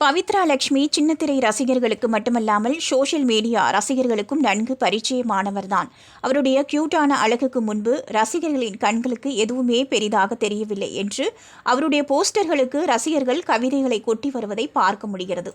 பவித்ரா லட்சுமி சின்னத்திரை ரசிகர்களுக்கு மட்டுமல்லாமல் சோஷியல் மீடியா ரசிகர்களுக்கும் நன்கு பரிச்சயமானவர்தான். அவருடைய கியூட்டான அழகுக்கு முன்பு ரசிகர்களின் கண்களுக்கு எதுவுமே பெரிதாக தெரியவில்லை என்று அவருடைய போஸ்டர்களுக்கு ரசிகர்கள் கவிதைகளை கொட்டி வருவதை பார்க்க முடிகிறது.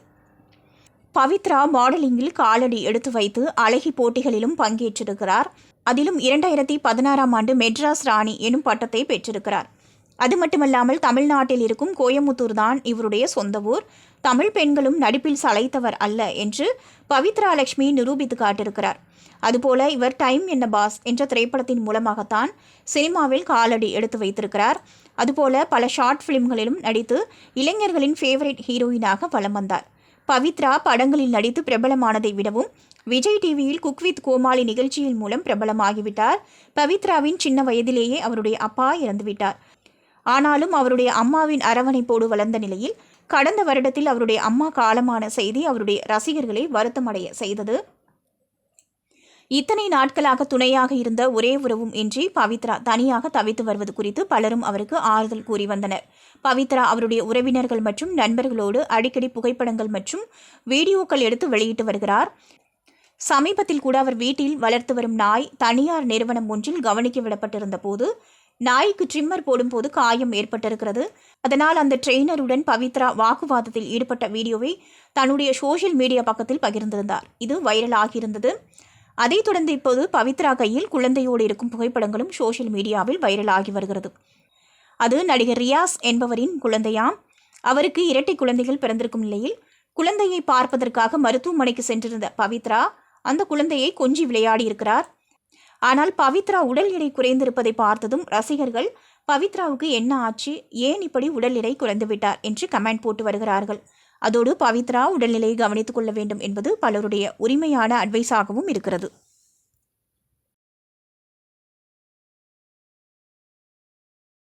பவித்ரா மாடலிங்கில் காலடி எடுத்து வைத்து அழகி போட்டிகளிலும் பங்கேற்றிருக்கிறார். அதிலும் இரண்டாயிரத்தி பதினாறாம் ஆண்டு மெட்ராஸ் ராணி எனும் பட்டத்தை பெற்றிருக்கிறார். அது மட்டுமல்லாமல் தமிழ்நாட்டில் இருக்கும் கோயமுத்தூர் தான் இவருடைய சொந்த ஊர். தமிழ் பெண்களும் நடிப்பில் சளைத்தவர் அல்ல என்று பவித்ரா லட்சுமி நிரூபித்து காட்டியிருக்கிறார். அதுபோல இவர் டைம் என்ன பாஸ் என்ற திரைப்படத்தின் மூலமாகத்தான் சினிமாவில் காலடி எடுத்து வைத்திருக்கிறார். அதுபோல பல ஷார்ட் ஃபிலிம்களிலும் நடித்து இளைஞர்களின் ஃபேவரட் ஹீரோயினாக வலம் வந்தார். பவித்ரா படங்களில் நடித்து பிரபலமானதை விடவும் விஜய் டிவியில் குக் வித் கோமாளி நிகழ்ச்சியின் மூலம் பிரபலமாகிவிட்டார். பவித்ராவின் சின்ன வயதிலேயே அவருடைய அப்பா இறந்துவிட்டார். ஆனாலும் அவருடைய அம்மாவின் அரவணைப்போடு வளர்ந்த நிலையில் கடந்த வருடத்தில் அவருடைய அம்மா காலமான செய்தி அவருடைய ரசிகர்களை வருத்தமடைய செய்தது. இத்தனை நாட்களாக துணையாக இருந்த ஒரே உறவும் இன்றி பவித்ரா தனியாக தவித்து வருவது குறித்து பலரும் அவருக்கு ஆறுதல் கூறி வந்தனர். பவித்ரா அவருடைய உறவினர்கள் மற்றும் நண்பர்களோடு அடிக்கடி புகைப்படங்கள் மற்றும் வீடியோக்கள் எடுத்து வெளியிட்டு வருகிறார். சமீபத்தில் கூட அவர் வீட்டில் வளர்த்து வரும் நாய் தனியார் நிறுவனம் ஒன்றில் கவனிக்க விடப்பட்டிருந்த போது நாய்க்கு ட்ரிம்மர் போடும்போது காயம் ஏற்பட்டிருக்கிறது. அதனால் அந்த ட்ரெயினருடன் பவித்ரா வாக்குவாதத்தில் ஈடுபட்ட வீடியோவை தன்னுடைய சோஷியல் மீடியா பக்கத்தில் பகிர்ந்திருந்தார். இது வைரல் ஆகியிருந்தது அதைத் தொடர்ந்து இப்போது பவித்ரா கையில் குழந்தையோடு இருக்கும் புகைப்படங்களும் சோஷியல் மீடியாவில் வைரல் ஆகி வருகிறது. அது நடிகர் ரியாஸ் என்பவரின் குழந்தையாம். அவருக்கு இரட்டை குழந்தைகள் பிறந்திருக்கும் நிலையில் குழந்தையை பார்ப்பதற்காக மருத்துவமனைக்கு சென்றிருந்த பவித்ரா அந்த குழந்தையை கொஞ்சி விளையாடி இருக்கிறார் ஆனால் பவித்ரா உடல் எடை குறைந்திருப்பதை பார்த்ததும் ரசிகர்கள் பவித்ராவுக்கு என்ன ஆச்சு? ஏன் இப்படி உடல் எடை குறைந்து விட்டார்? என்று கமெண்ட் போட்டு வருகிறார்கள். அதோடு பவித்ரா உடல்நிலையை கவனித்துக் கொள்ள வேண்டும் என்பது பலருடைய உரிமையான அட்வைஸாகவும் இருக்கிறது.